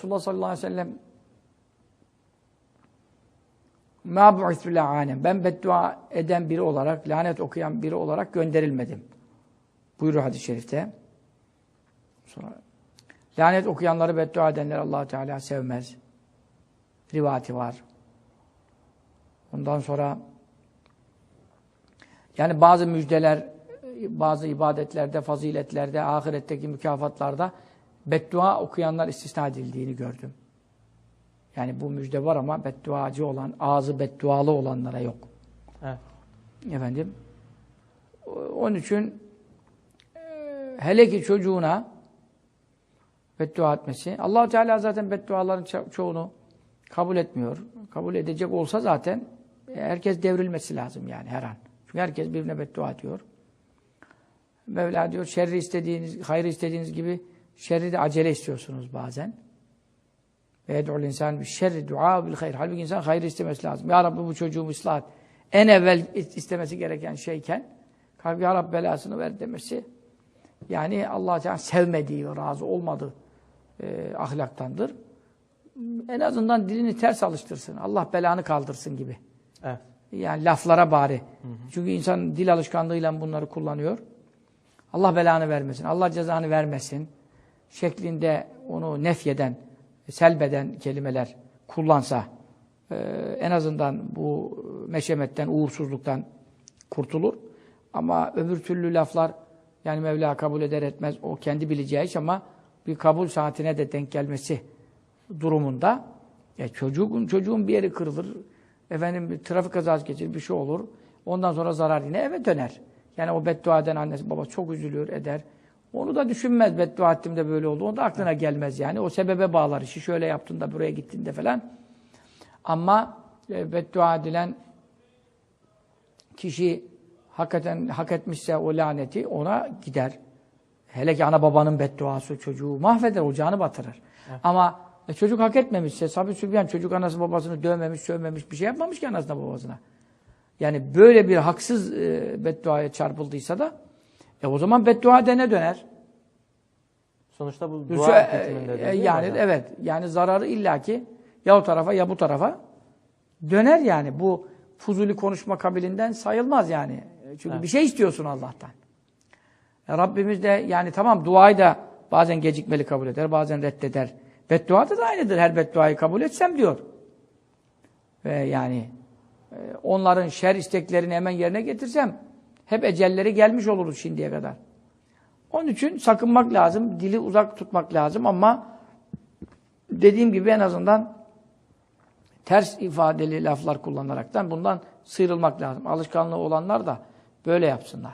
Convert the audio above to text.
Resulullah sallallahu aleyhi ve sellem مَا بُعِثُ لَعَانًا Ben beddua eden biri olarak, lanet okuyan biri olarak gönderilmedim. Buyuruyor hadis-i şerifte. Sonra lanet okuyanları beddua edenler allah Teala sevmez. Rivati var. Ondan sonra yani bazı müjdeler, bazı ibadetlerde, faziletlerde, ahiretteki mükafatlarda beddua okuyanlar istisna edildiğini gördüm. Yani bu müjde var ama bedduacı olan, ağzı beddualı olanlara yok. Evet. Efendim. Onun için e, hele ki çocuğuna beddua etmesi. allah Teala zaten bedduaların ço- çoğunu kabul etmiyor. Kabul edecek olsa zaten e, herkes devrilmesi lazım yani her an. Çünkü herkes birbirine beddua ediyor. Mevla diyor şerri istediğiniz, hayrı istediğiniz gibi şerri de acele istiyorsunuz bazen. Ve yed'ul insan bir şerri dua bil hayr. Halbuki insan hayır istemesi lazım. Ya Rabbi bu çocuğumu ıslah et. En evvel istemesi gereken şeyken kalbi Ya Rabbi belasını ver demesi yani Allah Teala sevmediği ve razı olmadığı e, ahlaktandır. En azından dilini ters alıştırsın. Allah belanı kaldırsın gibi. Evet. Yani laflara bari. Çünkü insan dil alışkanlığıyla bunları kullanıyor. Allah belanı vermesin. Allah cezanı vermesin. Şeklinde onu nefyeden, selbeden kelimeler kullansa e, en azından bu meşemetten, uğursuzluktan kurtulur. Ama öbür türlü laflar yani Mevla kabul eder etmez. O kendi bileceği iş ama bir kabul saatine de denk gelmesi durumunda ya çocuğun çocuğun bir yeri kırılır. Efendim bir trafik kazası geçirir, bir şey olur. Ondan sonra zarar yine eve döner. Yani o beddua eden annesi baba çok üzülüyor eder. Onu da düşünmez beddua ettim de böyle oldu. Onu da aklına gelmez yani. O sebebe bağlar işi. Şöyle yaptın da buraya gittin de falan. Ama e, beddua edilen kişi hakikaten hak etmişse o laneti ona gider. Hele ki ana babanın bedduası çocuğu mahveder, ocağını batırır. Ama e, çocuk hak etmemişse, Sabri Sübyan çocuk anası babasını dövmemiş, sövmemiş, bir şey yapmamış ki anasına babasına. Yani böyle bir haksız e, bedduaya çarpıldıysa da e, o zaman beddua dene döner. Sonuçta bu dua e, hükmünde e, mi yani hocam? evet yani zararı illaki ya o tarafa ya bu tarafa döner yani. Bu fuzuli konuşma kabilinden sayılmaz yani. E, Çünkü Evet. bir şey istiyorsun Allah'tan. E, Rabbimiz de yani tamam duayı da bazen gecikmeli kabul eder, bazen reddeder. Beddua da aynıdır. Her bedduayı kabul etsem diyor. Ve yani e, onların şer isteklerini hemen yerine getirsem hep ecelleri gelmiş oluruz şimdiye kadar. Onun için sakınmak lazım, dili uzak tutmak lazım ama dediğim gibi en azından ters ifadeli laflar kullanaraktan bundan sıyrılmak lazım. Alışkanlığı olanlar da böyle yapsınlar.